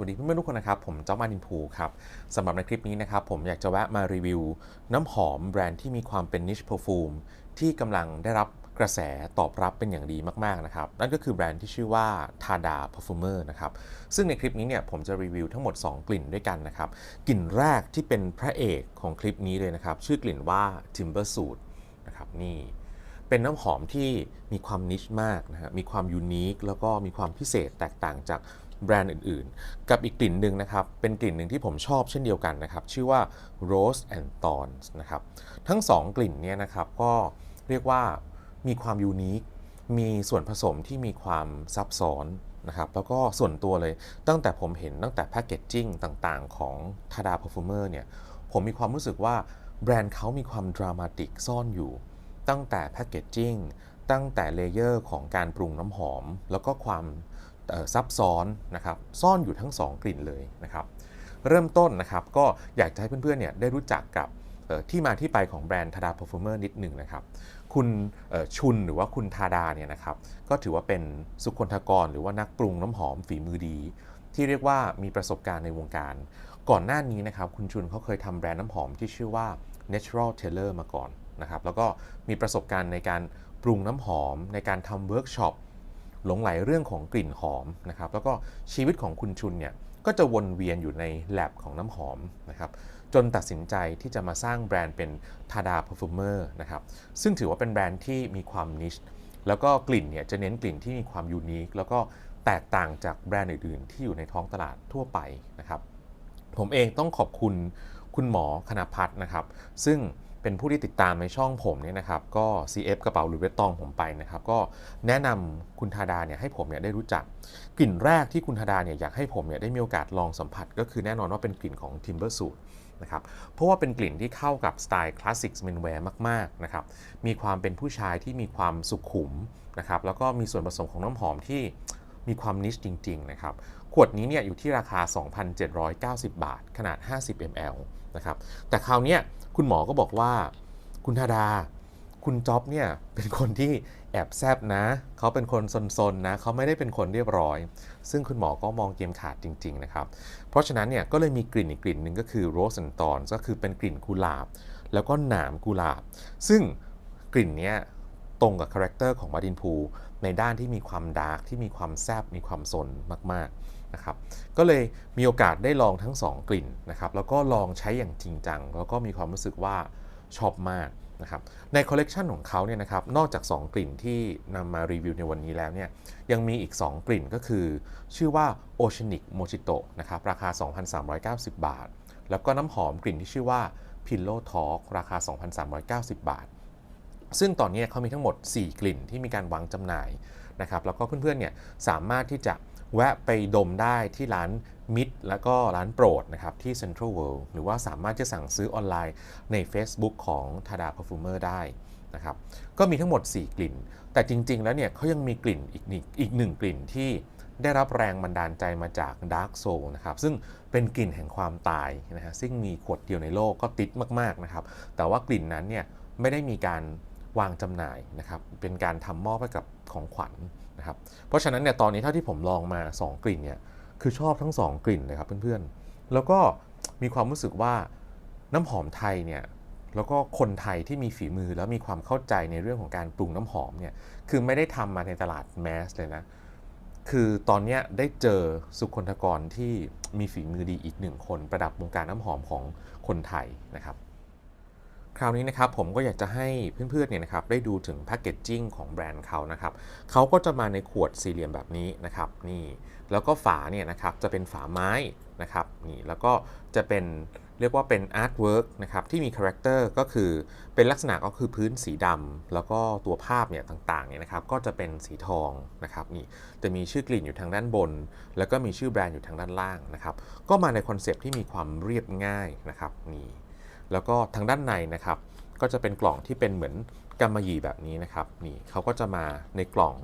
สวัสดีเพื่อนๆทุกคนนะครับ ผมเจ้ามาดินพูครับสำหรับในคลิปนี้นะครับ ผมอยากจะแวะมารีวิว น้ำหอมแบรนด์ที่มีความเป็นนิช perfume ที่กำลังได้รับกระแสตอบรับเป็นอย่างดีมาก ๆ นะครับ นั่นก็คือแบรนด์ที่ชื่อว่า Tada Perfumer นะครับ ซึ่งในคลิปนี้เนี่ยผมจะรีวิวทั้งหมด 2 กลิ่นด้วยกันนะครับ กลิ่นแรกที่เป็นพระเอกของคลิปนี้เลยนะครับ ชื่อกลิ่นว่า Timber Suit นะครับนี่เป็นน้ำหอมที่มีความนิชมากนะฮะมีความยูนิคแล้วก็มีความพิเศษแตกต่างจาก แบรนด์อื่นๆ กับอีกกลิ่นหนึ่งนะครับ เป็นกลิ่นหนึ่งที่ผมชอบเช่นเดียวกันนะครับ ชื่อว่า Rose and Thorns นะครับ ทั้ง 2 กลิ่นเนี่ยนะครับก็เรียกว่ามีความยูนิค มีส่วนผสมที่มีความซับซ้อนนะครับแล้วก็ส่วนตัวเลยตั้งแต่ผมเห็นตั้งแต่แพคเกจจิ้งต่างๆ ของ Tada Perfumer เนี่ยผมมีความรู้สึกว่าแบรนด์เขามีความดรามาติกซ่อนอยู่ ตั้งแต่แพคเกจจิ้งตั้งแต่เลเยอร์ของการปรุงน้ำหอม แล้วก็ความ ซับซ้อนนะครับซ่อนอยู่ทั้ง 2 กลิ่นเลยนะครับเริ่มต้นนะครับก็อยากจะให้เพื่อนๆเนี่ยได้รู้จักกับที่มาที่ไปของแบรนด์ทาดา Perfumer นิดหนึ่งนะครับ คุณชุนหรือว่าคุณทาดาเนี่ยนะครับ ก็ถือว่าเป็นสุคนทกรหรือว่านักปรุงน้ำหอมฝีมือดี ที่เรียกว่ามีประสบการณ์ในวงการ ก่อนหน้านี้นะครับ คุณชุนเขาเคยทำแบรนด์น้ำหอมที่ชื่อว่า Natural Tailor มาก่อนนะครับ แล้วก็มีประสบการณ์ในการปรุงน้ำหอม ในการทำเวิร์กช็อป หลงไหลเรื่องของกลิ่นหอมนะครับแล้วก็ชีวิตของคุณชุนเนี่ยก็จะวนเวียนอยู่ในแลบของน้ำหอมนะครับจนตัดสินใจที่จะมาสร้างแบรนด์เป็น Tada Perfumer นะครับซึ่งถือว่าเป็นแบรนด์ที่มีความนิชแล้วก็กลิ่นเนี่ยจะเน้นกลิ่นที่มีความยูนิคแล้วก็แตกต่างจากแบรนด์อื่นๆ ที่อยู่ในท้องตลาดทั่วไปนะครับผมเองต้องขอบคุณคุณหมอคณพัฒน์นะครับ ซึ่ง เป็นผู้ที่ติดตามในช่องผมเนี่ยนะครับก็ CF กระเป๋าหรือเวตตองผมไปนะครับก็แนะนำคุณธาดาเนี่ยให้ผมเนี่ยได้รู้จัก กลิ่นแรกที่คุณธาดาเนี่ยอยากให้ผมเนี่ยได้มีโอกาสลองสัมผัส ก็คือแน่นอนว่าเป็นกลิ่นของ Timber Suit นะครับเพราะว่าเป็นกลิ่นที่เข้ากับสไตล์คลาสสิกเมนแวร์มากๆนะครับมีความเป็นผู้ชายที่มีความสุขุมนะครับแล้วก็มีส่วนผสมของน้ำหอมที่มีความนิชจริง ๆ นะครับ ขวดนี้เนี่ยอยู่ที่ราคา 2,790 บาท ขนาด 50 ml นะครับ แต่คราวนี้คุณหมอก็บอกว่า คุณธาดา คุณจ๊อบเนี่ยเป็นคนที่แอบแซบนะ เขาเป็นคนซนๆนะ เขาไม่ได้เป็นคนเรียบร้อย ซึ่งคุณหมอก็มองเกมขาดจริง ๆ นะครับ เพราะฉะนั้นเนี่ยก็เลยมีกลิ่นอีกกลิ่นหนึ่งก็คือ Rose and Thorns ก็คือเป็นกลิ่นกุหลาบ แล้วก็หนามกุหลาบ ซึ่งกลิ่นเนี้ยตรงกับคาแรคเตอร์ของมาดินพูในด้านที่มีความดาร์กที่มีความแซบมีความซนมากๆ นะครับก็เลยมีโอกาสได้ลองทั้ง 2 กลิ่นนะครับแล้วก็ลองใช้อย่างจริงจัง แล้วก็มีความรู้สึกว่าชอบมากนะครับในคอลเลกชันของเขาเนี่ยนะครับนอกจาก 2 กลิ่นที่นำมารีวิวในวันนี้แล้วเนี่ยยังมีอีก 2 กลิ่นก็คือ ชื่อว่า Oceanic Mojito นะครับราคา 2,390 บาท แล้วก็น้ำหอมกลิ่นที่ชื่อว่า Pillow Talk ราคา 2,390 บาท ซึ่งตอนนี้เขามีทั้งหมด 4 กลิ่นที่มีการวางจำหน่ายนะครับแล้วก็เพื่อนๆเนี่ยสามารถที่จะ แวะไปดมได้ที่ร้านมิดแล้วก็ร้านโปรดนะครับที่ Central World หรือว่าสามารถจะสั่งซื้อออนไลน์ใน Facebook ของ Tada Perfumer ได้นะครับก็มีทั้งหมด 4 กลิ่น แต่จริง ๆ แล้วเนี่ยเขายังมีกลิ่นอีกหนึ่งอีกหนึ่งกลิ่นที่ได้รับแรงบันดาลใจมาจาก Dark Soul นะครับซึ่งเป็นกลิ่นแห่งความตายนะฮะซึ่งมีขวดเดียวในโลกก็ติดมากๆนะครับแต่ว่ากลิ่นนั้นเนี่ยไม่ได้มีการวางจำหน่ายนะครับเป็นการทำมอบให้กับของขวัญ นะครับเพราะฉะนั้นเนี่ยตอนนี้เท่าที่ผมลองมา 2 กลิ่นเนี่ยคือชอบทั้ง 2 กลิ่นเลยครับเพื่อนๆ แล้วก็มีความรู้สึกว่าน้ำหอมไทยเนี่ยแล้วก็คนไทยที่มีฝีมือแล้วมีความเข้าใจในเรื่องของการปรุงน้ำหอมเนี่ยคือไม่ได้ทำมาในตลาดแมสเลยนะคือตอนนี้ได้เจอสุคนทกรที่มีฝีมือดีอีกหนึ่งคน ประดับวงการน้ำหอมของคนไทยนะครับ คราวนี้นะครับผมก็อยากจะให้เพื่อนๆเนี่ยนะครับได้ดูถึงแพคเกจจิ้งของแบรนด์เขานะครับเขาก็จะมาในขวดสี่เหลี่ยมแบบนี้นะครับนี่แล้วก็ฝาเนี่ยนะครับจะเป็นฝาไม้นะครับนี่แล้วก็จะเป็นเรียกว่าเป็นอาร์ตเวิร์กนะครับที่มีคาแรคเตอร์ก็คือเป็นลักษณะก็คือพื้นสีดำแล้วก็ตัวภาพเนี่ยต่างๆเนี่ยนะครับก็จะเป็นสีทองนะครับนี่จะมีชื่อกลิ่นอยู่ทางด้านบน แล้วก็มีชื่อแบรนด์อยู่ทางด้านล่างนะครับก็มาในคอนเซปที่มีความเรียบง่ายนะครับนี่ แล้วก็ทางด้านในนะครับก็จะเป็นกล่องที่เป็นเหมือนกำมะหยี่แบบนี้นะครับนี่เขาก็จะมาในกล่อง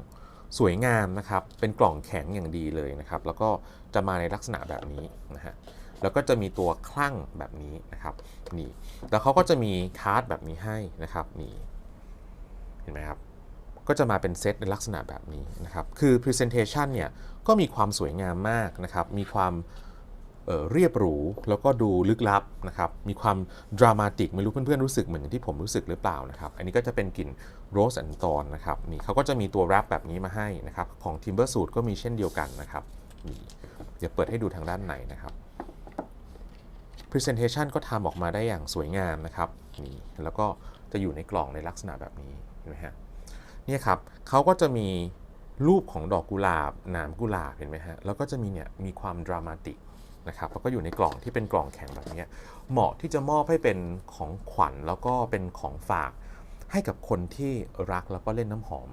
สวยงามนะครับ เป็นกล่องแข็งอย่างดีเลยนะครับ แล้วก็จะมาในลักษณะแบบนี้นะฮะแล้วก็จะมีตัวคลั่งแบบนี้นะครับนี่แล้วเขาก็จะมีคาร์ดแบบนี้ให้นะครับนี่เห็นไหมครับก็จะมาเป็นเซตในลักษณะแบบนี้นะครับ คือ Presentation เนี่ยก็มีความสวยงามมากนะครับ มีความ เเรียบหรู แล้วก็ดูลึกลับนะครับ มีความดรามาติก ไม่รู้เพื่อนๆรู้สึกเหมือนอย่างที่ผมรู้สึกหรือเปล่านะครับ อันนี้ก็จะเป็นกลิ่นโรสแอนตอนนะครับนี่เขาก็จะมีตัวแรปแบบนี้มาให้นะครับ ของ Timber Suit ก็มีเช่นเดียวกันนะครับนี่เดี๋ยวเปิดให้ดูทางด้านในนะครับ Presentation ก็ทำออกมาได้อย่างสวยงามนะครับนี่แล้วก็จะอยู่ในกล่องในลักษณะแบบนี้เห็นไหมฮะนี่ครับเขาก็จะมีรูปของดอกกุหลาบหนามกุหลาบเห็นไหมฮะแล้วก็จะมีเนี่ยมีความดรามาติก นะครับแล้วก็อยู่ในกล่องที่เป็นกล่องแข็งแบบนี้เหมาะที่จะมอบให้เป็นของขวัญแล้วก็เป็นของฝาก ให้กับคนที่รักแล้วก็เล่นน้ำหอม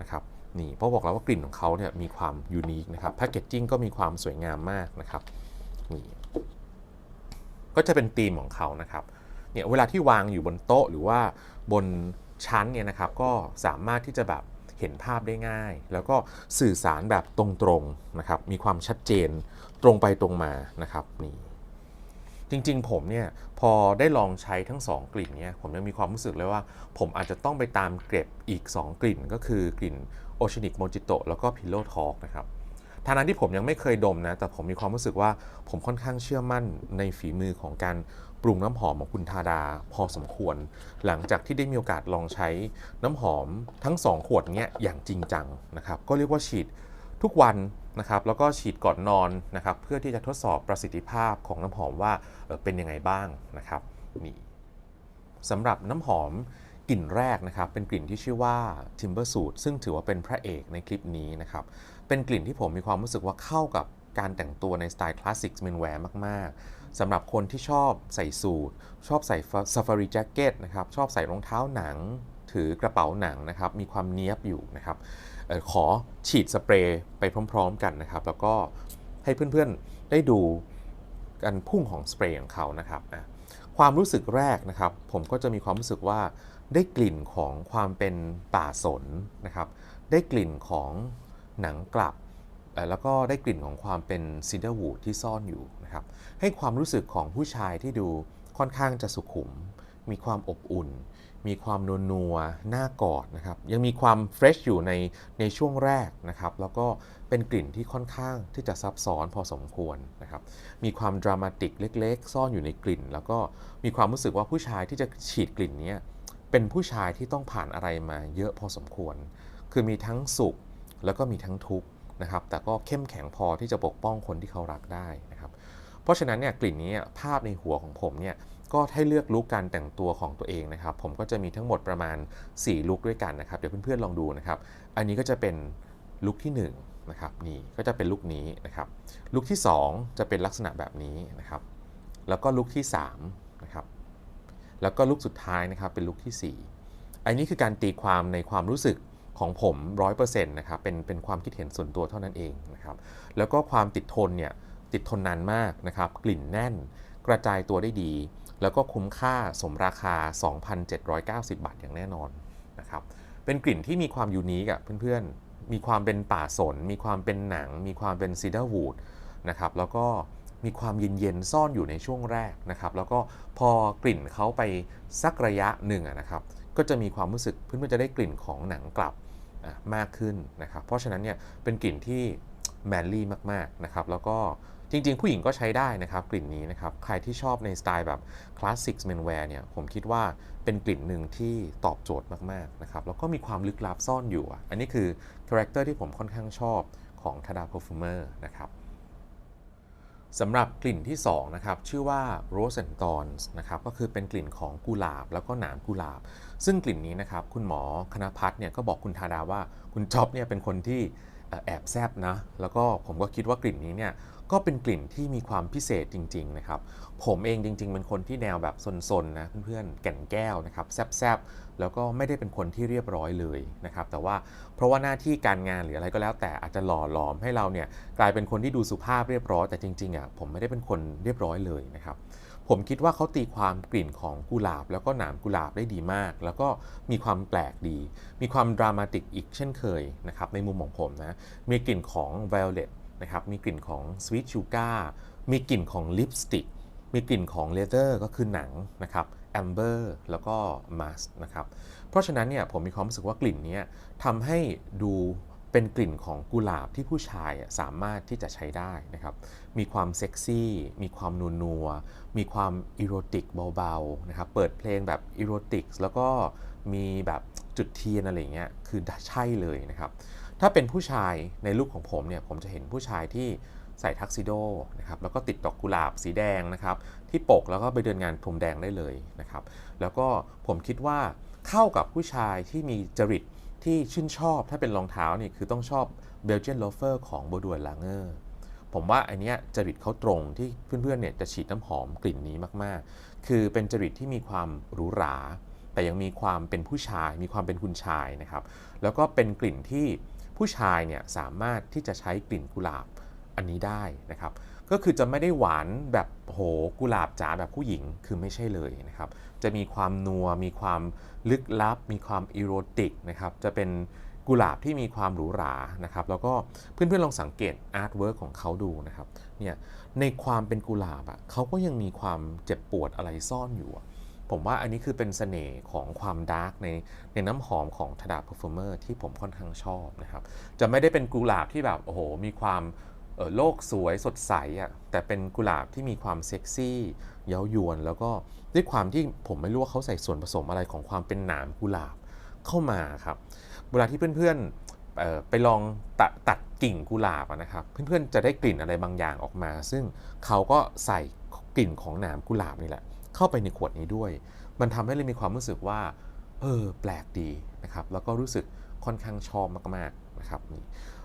นะครับนี่เพราะบอกแล้วว่ากลิ่นของเขาเนี่ยมีความยูนิคนะครับแพคเกจจิ้งก็มีความสวยงามมากนะครับนี่ก็จะเป็นธีมของเขานะครับเนี่ยเวลาที่วางอยู่บนโต๊ะหรือว่าบนชั้นเนี่ยนะครับก็สามารถที่จะแบบ เห็นภาพได้ง่าย แล้วก็สื่อสารแบบตรงๆนะครับ มีความชัดเจนตรงไปตรงมานะครับนี่จริงๆ ผมเนี่ยพอได้ลองใช้ทั้ง 2 กลิ่นเนี่ยผมยังมีความรู้สึกเลยว่า ผมอาจจะต้องไปตามเก็บอีก 2 กลิ่น ก็คือกลิ่นโอชนิกโมจิโตแล้วก็พิโลทอกนะครับ ทางนั้นที่ผมยังไม่เคยดมนะ แต่ผมมีความรู้สึกว่าผมค่อนข้างเชื่อมั่นในฝีมือของการปรุงน้ำหอมของคุณทาดาพอสมควร หลังจากที่ได้มีโอกาสลองใช้น้ำหอมทั้ง 2 ขวดเนี้ยอย่างจริงจังนะครับ ก็เรียกว่าฉีดทุกวันนะครับ แล้วก็ฉีดก่อนนอนนะครับ เพื่อที่จะทดสอบประสิทธิภาพของน้ำหอมว่าเออเป็นยังไงบ้างนะครับนี่สำหรับน้ำหอมกลิ่นแรกนะครับ เป็นกลิ่นที่ชื่อว่า Timber Suit ซึ่งถือว่าเป็นพระเอกในคลิปนี้นะครับ เป็นกลิ่นที่ผมมีความรู้สึกว่าเข้ากับการแต่งตัวในสไตล์คลาสสิกเมนแวร์มาก ๆสำหรับคนที่ชอบใส่สูทชอบใส่ซ a ฟารีแจ็คเก็ตนะครับชอบใส่รองเท้าหนัง ถือกระเป๋าหนังนะครับ มีความเนี้ยบอยู่นะครับออขอฉีดสเปรย์ไปพร้อม ๆ กันนะครับ แล้วก็ให้เพื่อนๆได้ดูการพุ่งของสเปรย์ของเขานะครับความรู้สึกแรกนะครับ ผมก็จะมีความรู้สึกว่าได้กลิ่นของความเป็นป่าสนนะครับ ได้กลิ่นของ หนังกลับ แล้วก็ได้กลิ่นของความเป็นซินเดอร์วูดที่ซ่อนอยู่นะครับให้ความรู้สึกของผู้ชายที่ดูค่อนข้างจะสุขุม มีความอบอุ่น มีความนัวนัวๆน่ากอดนะครับยังมีความเฟรชอยู่ในในช่วงแรกนะครับแล้วก็เป็นกลิ่นที่ค่อนข้างที่จะซับซ้อนพอสมควรนะครับมีความดรามาติกเล็ก ๆ ซ่อนอยู่ในกลิ่น แล้วก็มีความรู้สึกว่าผู้ชายที่จะฉีดกลิ่นนี้เป็นผู้ชายที่ต้องผ่านอะไรมาเยอะพอสมควร คือมีทั้งสุข แล้วก็มีทั้งทุกข์นะครับ แต่ก็เข้มแข็งพอที่จะปกป้องคนที่เขารักได้นะครับ เพราะฉะนั้นเนี่ยกลิ่นนี้ภาพในหัวของผมเนี่ยก็ให้เลือกลุคการแต่งตัวของตัวเองนะครับ ผมก็จะมีทั้งหมดประมาณ 4 ลุคด้วยกันนะครับ เดี๋ยวเพื่อนๆลองดูนะครับ อันนี้ก็จะเป็นลุคที่1นะครับนี่ก็จะเป็นลุคนี้นะครับ ลุคที่ 2 จะเป็นลักษณะแบบนี้นะครับ แล้วก็ลุคที่3นะครับแล้วก็ลุคสุดท้ายนะครับเป็นลุคที่ 4 อันนี้คือการตีความในความรู้สึก ของผม 100%นะครับเป็นเป็นความคิดเห็นส่วนตัวเท่านั้นเองนะครับแล้วก็ความติดทนเนี่ยติดทนนานมากนะครับกลิ่นแน่น กระจายตัวได้ดี แล้วก็คุ้มค่าสมราคา 2,790 บาทอย่างแน่นอนนะครับเป็นกลิ่นที่มีความยูนิคอะเพื่อนๆ มีความเป็นป่าสน มีความเป็นหนัง มีความเป็นซีดาร์วูดนะครับแล้วก็มีความเย็นๆซ่อนอยู่ในช่วงแรกนะครับ แล้วก็พอกลิ่นเขาไปสักระยะหนึ่งอะนะครับ ก็จะมีความรู้สึกเพื่อนๆจะได้กลิ่นของหนังกลับ มากขึ้นนะครับ เพราะฉะนั้นเนี่ยเป็นกลิ่นที่แมนลี่มากๆนะครับแล้วก็จริง ๆ ผู้หญิงก็ใช้ได้นะครับกลิ่นนี้นะครับ ใครที่ชอบในสไตล์แบบคลาสสิกเมนแวร์เนี่ยผมคิดว่าเป็นกลิ่นหนึ่งที่ตอบโจทย์มากๆนะครับแล้วก็มีความลึกลับซ่อนอยู่ อันนี้คือคาแรคเตอร์ที่ผมค่อนข้างชอบของทาดาเพอร์ฟูเมอร์นะครับ สำหรับกลิ่นที่2นะครับชื่อว่า Rose and Thorns นะครับก็คือเป็นกลิ่นของกุหลาบแล้วก็หนามกุหลาบ ซึ่งกลิ่นนี้นะครับคุณหมอคณพัฒน์เนี่ยก็บอกคุณทาดาว่าคุณจ๊อบเนี่ยเป็นคนที่แอบแซบนะแล้วก็ผมก็คิดว่ากลิ่นนี้เนี่ย ก็เป็นกลิ่นที่มีความพิเศษจริง ๆ นะครับ ผมเองจริง ๆ เป็นคนที่แนวแบบซนๆนะเพื่อนๆแก่นแก้วนะครับแซบๆแล้วก็ไม่ได้เป็นคนที่เรียบร้อยเลยนะครับแต่ว่าเพราะว่าหน้าที่การงานหรืออะไรก็แล้ว แต่อาจจะหล่อหลอมให้เราเนี่ยกลายเป็นคนที่ดูสุภาพเรียบร้อยแต่จริงๆอะผมไม่ได้เป็นคนเรียบร้อยเลยนะครับผมคิดว่าเขาตีความกลิ่นของกุหลาบ แล้วก็หนามกุหลาบได้ดีมาก แล้วก็มีความแปลกดี มีความดรามาติกอีกเช่นเคยนะครับในมุมของผมนะมีกลิ่นของ violet นะครับมีกลิ่นของ sweet sugar มีกลิ่นของลิปสติกมีกลิ่นของ leather ก็คือหนังนะครับ amber แล้วก็ musk นะครับเพราะฉะนั้นเนี่ยผมมีความรู้สึกว่ากลิ่นนี้ทำให้ดูเป็นกลิ่นของกุหลาบที่ผู้ชายสามารถที่จะใช้ได้นะครับ มีความเซ็กซี่ มีความนัวนัว มีความอีโรติกเบาๆนะครับ เปิดเพลงแบบอีโรติกแล้วก็มีแบบจุดเทียนอะไรเงี้ย คือใช่เลยนะครับ ถ้าเป็นผู้ชายในลุคของผมเนี่ยผมจะเห็นผู้ชายที่ใส่ทักซิโดนะครับแล้วก็ติดดอกกุหลาบสีแดงนะครับที่ปกแล้วก็ไปเดินงานพรมแดงได้เลยนะครับแล้วก็ผมคิดว่าเข้ากับผู้ชายที่มีจริตที่ชื่นชอบถ้าเป็นรองเท้านี่คือต้องชอบเบลเจียนโลเฟอร์ของโบดัวลาเงอร์ผมว่าอันเนี้ยจริตเขาตรงที่เพื่อนๆเนี่ยจะฉีดน้ำหอมกลิ่นนี้มากๆ คือเป็นจริตที่มีความหรูหรา แต่ยังมีความเป็นผู้ชาย มีความเป็นคุณชายนะครับ แล้วก็เป็นกลิ่นที่ ผู้ชายเนี่ยสามารถที่จะใช้กลิ่นกุหลาบอันนี้ได้นะครับ ก็คือจะไม่ได้หวานแบบโหกุหลาบจ๋าแบบผู้หญิงคือไม่ใช่เลยนะครับ จะมีความนัวมีความลึกลับ มีความอีโรติกนะครับจะเป็นกุหลาบที่มีความหรูหรานะครับ แล้วก็เพื่อนๆลองสังเกตอาร์ตเวิร์กของเขาดูนะครับเนี่ยในความเป็นกุหลาบอะเขาก็ยังมีความเจ็บปวดอะไรซ่อนอยู่อะ ผมว่าอันนี้คือเป็นเสน่ห์ของความดาร์กในในน้ำหอมของทดาเพอร์ฟอร์เมอร์ที่ผมค่อนข้างชอบนะครับ จะไม่ได้เป็นกุหลาบที่แบบโอ้โห มีความโลกสวยสดใสอะแต่เป็นกุหลาบที่มีความเซ็กซี่เย้ายวน แล้วก็ด้วยความที่ผมไม่รู้ว่าเขาใส่ส่วนผสมอะไรของความเป็นหนามกุหลาบเข้ามาครับ เวลาที่เพื่อนๆไปลองตัดตัดกิ่งกุหลาบนะครับ เพื่อนๆจะได้กลิ่นอะไรบางอย่างออกมา ซึ่งเขาก็ใส่กลิ่นของหนามกุหลาบนี่แหละ เข้าไปในขวดนี้ด้วย มันทำให้เรามีความรู้สึกว่า เออ แปลกดีนะครับ แล้วก็รู้สึกค่อนข้างชอบมากๆนะครับนี่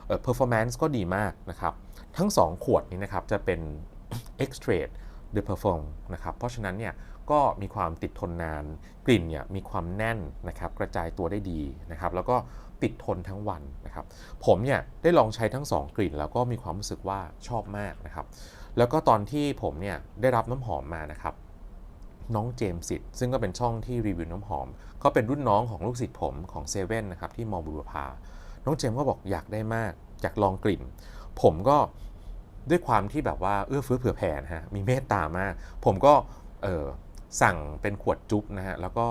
เออ performance ก็ดีมากนะครับ ทั้ง 2 ขวดนี้นะครับ จะเป็น extrait de perform นะครับ เพราะฉะนั้นเนี่ยก็มีความติดทนนาน กลิ่นเนี่ยมีความแน่นนะครับกระจายตัวได้ดีนะครับ แล้วก็ติดทนทั้งวันนะครับ ผมเนี่ยได้ลองใช้ทั้ง 2 กลิ่น แล้วก็มีความรู้สึกว่าชอบมากนะครับ แล้วก็ตอนที่ผมเนี่ยได้รับน้ำหอมมานะครับ น้องเจมส์สิทธิ์ซึ่งก็เป็นช่องที่รีวิวน้ำหอม เขาเป็นรุ่นน้องของลูกศิษย์ผมของเซเว่นนะครับที่มอบุรพา น้องเจมส์ก็บอกอยากได้มาก อยากลองกลิ่น ผมก็ด้วยความที่แบบว่าเอื้อเฟื้อเผื่อแผ่นฮะมีเมตตามาก ผมก็เออสั่งเป็นขวดจุ๊บนะฮะแล้วก็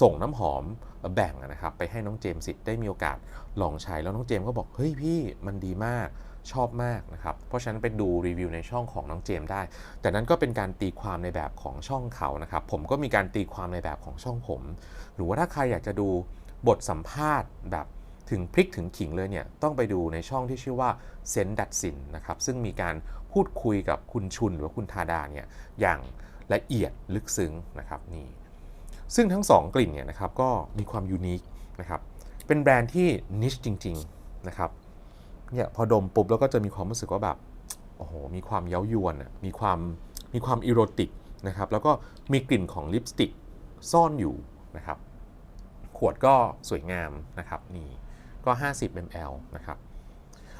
ส่งน้ำหอมแบ่งนะครับไปให้น้องเจมส์สิทธิ์ได้มีโอกาสลองใช้แล้วน้องเจมส์ก็บอกเฮ้ยพี่มันดีมาก ชอบมากนะครับ เพราะฉะนั้นไปดูรีวิวในช่องของน้องเจมได้ แต่นั้นก็เป็นการตีความในแบบของช่องเขานะครับ ผมก็มีการตีความในแบบของช่องผม หรือว่าถ้าใครอยากจะดูบทสัมภาษณ์แบบถึงพริกถึงขิงเลยเนี่ย ต้องไปดูในช่องที่ชื่อว่าเซนดัดสินนะครับ ซึ่งมีการพูดคุยกับคุณชุนหรือว่าคุณทาดาเนี่ยอย่างละเอียดลึกซึ้งนะครับนี่ซึ่งทั้ง 2 กลิ่นเนี่ยนะครับก็มีความยูนิคนะครับเป็นแบรนด์ที่นิชจริง ๆ นะครับ เนี่ยพอดมปุ๊บแล้วก็จะมีความรู้สึกว่าแบบโอ้โหมีความเย้ายวนอะมีความมีความอีโรติกนะครับแล้วก็มีกลิ่นของลิปสติกซ่อนอยู่นะครับขวดก็สวยงามนะครับนี่ก็ 50 ml นะครับ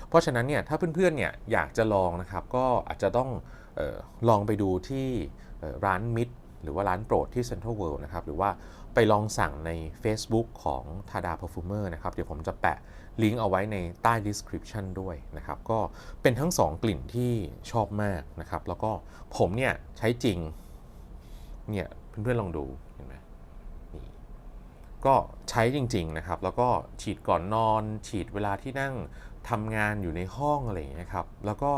เพราะฉะนั้นเนี่ยถ้าเพื่อนๆเนี่ยอยากจะลองนะครับก็อาจจะต้องออลองไปดูที่ร้านมิตร หรือว่าร้านโปรดที่ Central World นะครับ หรือว่าไปลองสั่งใน Facebook ของ Tada Perfumer นะครับ เดี๋ยวผมจะแปะลิงก์เอาไว้ในใต้ description ด้วยนะครับ ก็เป็นทั้ง 2 กลิ่นที่ชอบมากนะครับ แล้วก็ผมเนี่ยใช้จริง เนี่ยเพื่อนๆลองดูเห็นไหมนี่ก็ใช้จริง ๆ นะครับ แล้วก็ฉีดก่อนนอน ฉีดเวลาที่นั่งทำงานอยู่ในห้องอะไรอย่างเงี้ยครับ แล้วก็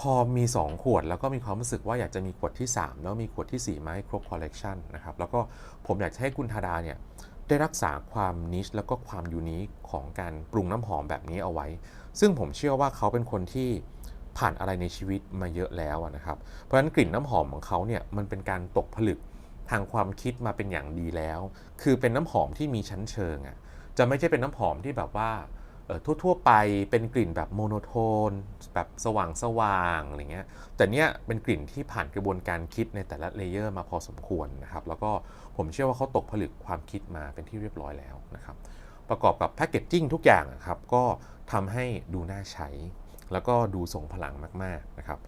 พอมี 2 ขวดแล้วก็มีความรู้สึกว่าอยากจะมีขวดที่ 3 แล้วมีขวดที่ 4 มาให้ครบคอลเลกชันนะครับแล้วก็ผมอยากจะให้คุณธาดาเนี่ยได้รักษาความนิชแล้วก็ความยูนิคของการปรุงน้ำหอมแบบนี้เอาไว้ ซึ่งผมเชื่อว่าเขาเป็นคนที่ผ่านอะไรในชีวิตมาเยอะแล้วนะครับ เพราะฉะนั้นกลิ่นน้ำหอมของเขาเนี่ยมันเป็นการตกผลึกทางความคิดมาเป็นอย่างดีแล้ว คือเป็นน้ำหอมที่มีชั้นเชิงอะจะไม่ใช่เป็นน้ำหอมที่แบบว่า ทั่วๆไปเป็นกลิ่นแบบโมโนโทน แบบสว่างสว่างๆอะไรเงี้ยแต่เนี้ยเป็นกลิ่นที่ผ่านกระบวนการคิดในแต่ละเลเยอร์มาพอสมควรนะครับ แล้วก็ผมเชื่อว่าเขาตกผลึกความคิดมาเป็นที่เรียบร้อยแล้วนะครับ ประกอบกับแพคเกจจิ้งทุกอย่างอะครับก็ทำให้ดูน่าใช้ แล้วก็ดูทรงพลังมากๆนะครับ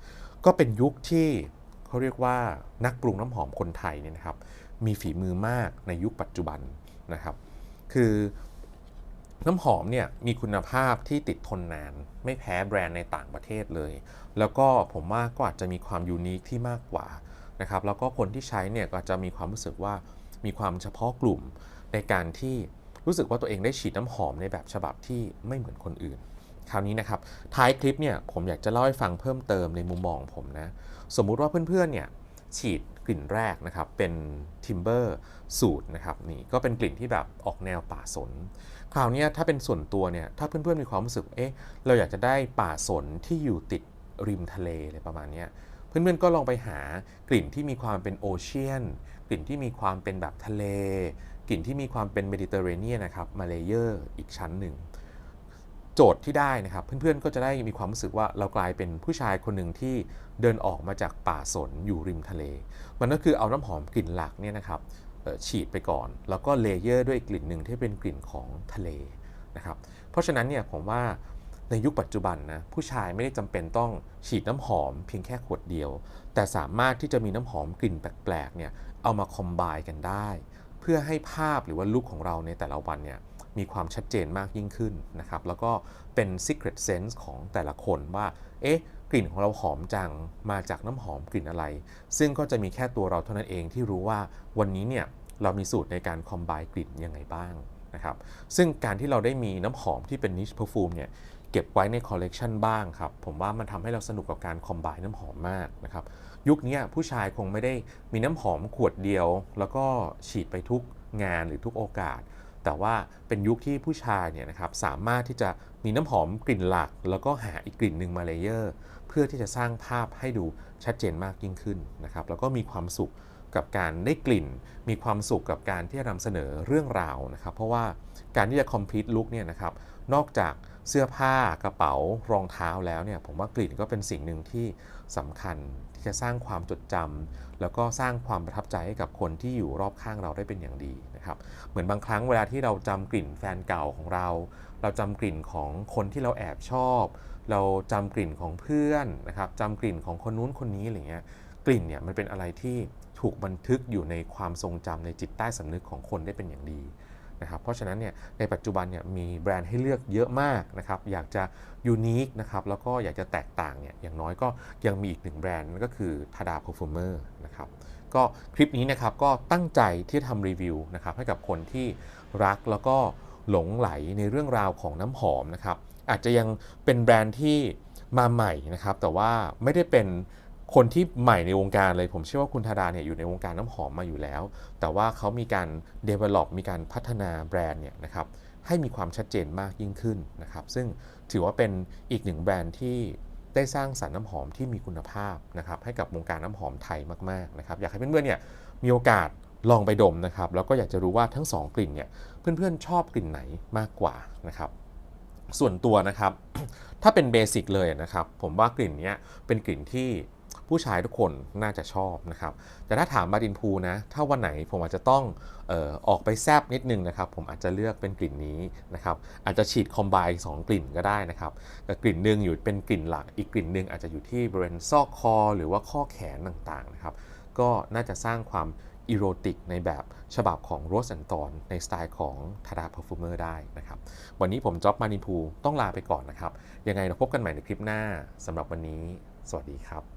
ก็เป็นยุคที่เขาเรียกว่านักปรุงน้ำหอมคนไทยเนี่ยนะครับ มีฝีมือมากในยุคปัจจุบันนะครับ คือ น้ำหอมเนี่ยมีคุณภาพที่ติดทนนาน ไม่แพ้แบรนด์ในต่างประเทศเลย แล้วก็ผมว่าก็อาจจะมีความยูนิคที่มากกว่านะครับแล้วก็คนที่ใช้เนี่ยก็จะมีความรู้สึกว่ามีความเฉพาะกลุ่มในการที่รู้สึกว่าตัวเองได้ฉีดน้ำหอมในแบบฉบับที่ไม่เหมือนคนอื่น คราวนี้นะครับท้ายคลิปเนี่ยผมอยากจะเล่าให้ฟังเพิ่มเติมในมุมมองของผมนะ สมมุติว่าเพื่อนๆเนี่ยฉีด กลิ่นแรกนะครับเป็นทิมเบอร์สูตรนะครับนี่ก็เป็นกลิ่นที่แบบออกแนวป่าสน คราวเนี้ยถ้าเป็นส่วนตัวเนี่ยถ้าเพื่อนๆมีความรู้สึกเอ๊ะเราอยากจะได้ป่าสนที่อยู่ติดริมทะเลอะไรประมาณนี้เพื่อนๆก็ลองไปหากลิ่นที่มีความเป็นโอเชียนกลิ่นที่มีความเป็นแบบทะเล กลิ่นที่มีความเป็นเมดิเตอร์เรเนียนนะครับมาเลเยอร์อีกชั้นหนึ่ง โจทย์ที่ได้นะครับ เพื่อนๆก็จะได้มีความรู้สึกว่าเรากลายเป็นผู้ชายคนหนึ่งที่เดินออกมาจากป่าสนอยู่ริมทะเล มันก็คือเอาน้ำหอมกลิ่นหลักเนี่ยนะครับฉีดไปก่อน แล้วก็เลเยอร์ด้วยกลิ่นหนึ่งที่เป็นกลิ่นของทะเลนะครับเพราะฉะนั้นเนี่ยผมว่าในยุคปัจจุบันนะผู้ชายไม่ได้จำเป็นต้องฉีดน้ำหอมเพียงแค่ขวดเดียว แต่สามารถที่จะมีน้ำหอมกลิ่นแปลกๆเนี่ยเอามาคอมไบกันได้ เพื่อให้ภาพหรือว่าลุคของเราในแต่ละวันเนี่ย มีความชัดเจนมากยิ่งขึ้นนะครับ แล้วก็เป็น secret sense ของแต่ละคนว่า เอ๊ะ กลิ่นของเราหอมจัง มาจากน้ำหอมกลิ่นอะไร ซึ่งก็จะมีแค่ตัวเราเท่านั้นเองที่รู้ว่าวันนี้เนี่ยเรามีสูตรในการคอมไบกลิ่นยังไงบ้างนะครับ ซึ่งการที่เราได้มีน้ำหอมที่เป็น niche perfume เนี่ยเก็บไว้ในคอลเลกชันบ้างครับ ผมว่ามันทำให้เราสนุกกับการคอมไบน้ำหอมมากนะครับ ยุคนี้ผู้ชายคงไม่ได้มีน้ำหอมขวดเดียว แล้วก็ฉีดไปทุกงานหรือทุกโอกาส แต่ว่าเป็นยุคที่ผู้ชายเนี่ยนะครับสามารถที่จะมีน้ำหอมกลิ่นหลัก แล้วก็หาอีกกลิ่นหนึ่งมาเลเยอร์เพื่อที่จะสร้างภาพให้ดูชัดเจนมากยิ่งขึ้นนะครับแล้วก็มีความสุขกับการได้กลิ่น มีความสุขกับการที่จะนำเสนอเรื่องราวนะครับ เพราะว่าการที่จะ complete look เนี่ยนะครับนอกจากเสื้อผ้ากระเป๋ารองเท้าแล้วเนี่ยผมว่ากลิ่นก็เป็นสิ่งหนึ่งที่สำคัญ ที่จะสร้างความจดจำแล้วก็สร้างความประทับใจให้กับคนที่อยู่รอบข้างเราได้เป็นอย่างดีนะครับเหมือนบางครั้งเวลาที่เราจำกลิ่นแฟนเก่าของเรา เราจำกลิ่นของคนที่เราแอบชอบ เราจำกลิ่นของเพื่อนนะครับจำกลิ่นของคนนู้นคนนี้อะไรเงี้ยกลิ่นเนี่ยมันเป็นอะไรที่ถูกบันทึกอยู่ในความทรงจำในจิตใต้สำนึกของคนได้เป็นอย่างดีนะครับเพราะฉะนั้นเนี่ยในปัจจุบันเนี่ยมีแบรนด์ให้เลือกเยอะมากนะครับอยากจะ ยูนิคนะครับแล้วก็อยากจะแตกต่างเนี่ยอย่างน้อยก็ยังมีอีกหนึ่งแบรนด์นั่นก็คือทาดา Perfumer นะครับก็คลิปนี้นะครับก็ตั้งใจที่ทำรีวิวนะครับให้กับคนที่รักแล้วก็หลงไหลในเรื่องราวของน้ำหอมนะครับอาจจะยังเป็นแบรนด์ที่มาใหม่นะครับแต่ว่าไม่ได้เป็นคนที่ใหม่ในวงการเลยผมเชื่อว่าคุณธาดาเนี่ยอยู่ในวงการน้ำหอมมาอยู่แล้ว แต่ว่าเขามีการ develop มีการพัฒนาแบรนด์เนี่ยนะครับ ให้มีความชัดเจนมากยิ่งขึ้นนะครับ ซึ่งถือว่าเป็นอีกหนึ่งแบรนด์ที่ได้สร้างสรรค์น้ำหอมที่มีคุณภาพนะครับให้กับวงการน้ำหอมไทยมากๆนะครับอยากให้เพื่อนๆเนี่ยมีโอกาสลองไปดมนะครับแล้วก็อยากจะรู้ว่าทั้ง 2 กลิ่นเนี่ยเพื่อนๆชอบกลิ่นไหนมากกว่านะครับส่วนตัวนะครับถ้าเป็นเบสิกเลยนะครับผมว่ากลิ่นนี้เป็นกลิ่นที่ ผู้ชายทุกคนน่าจะชอบนะครับ แต่ถ้าถามมาดินพูนะ ถ้าวันไหนผมอาจจะต้องออออกไปแซบนิดนึงนะครับ ผมอาจจะเลือกเป็นกลิ่นนี้นะครับ อาจจะฉีดคอมไบสองกลิ่นก็ได้นะครับแต่กลิ่นหนึ่งอยู่เป็นกลิ่นหลัก อีกกลิ่นหนึ่งอาจจะอยู่ที่บริเวณซอกคอ หรือว่าข้อแขนต่างๆนะครับ ก็น่าจะสร้างความอีโรติกในแบบฉบับของโรสแอนตอนในสไตล์ของทาดาเพอร์ฟูเมอร์ได้นะครับ วันนี้ผมจ๊อบมานินพูต้องลาไปก่อนนะครับ ยังไงเราพบกันใหม่ในคลิปหน้าสำหรับวันนี้ สวัสดีครับ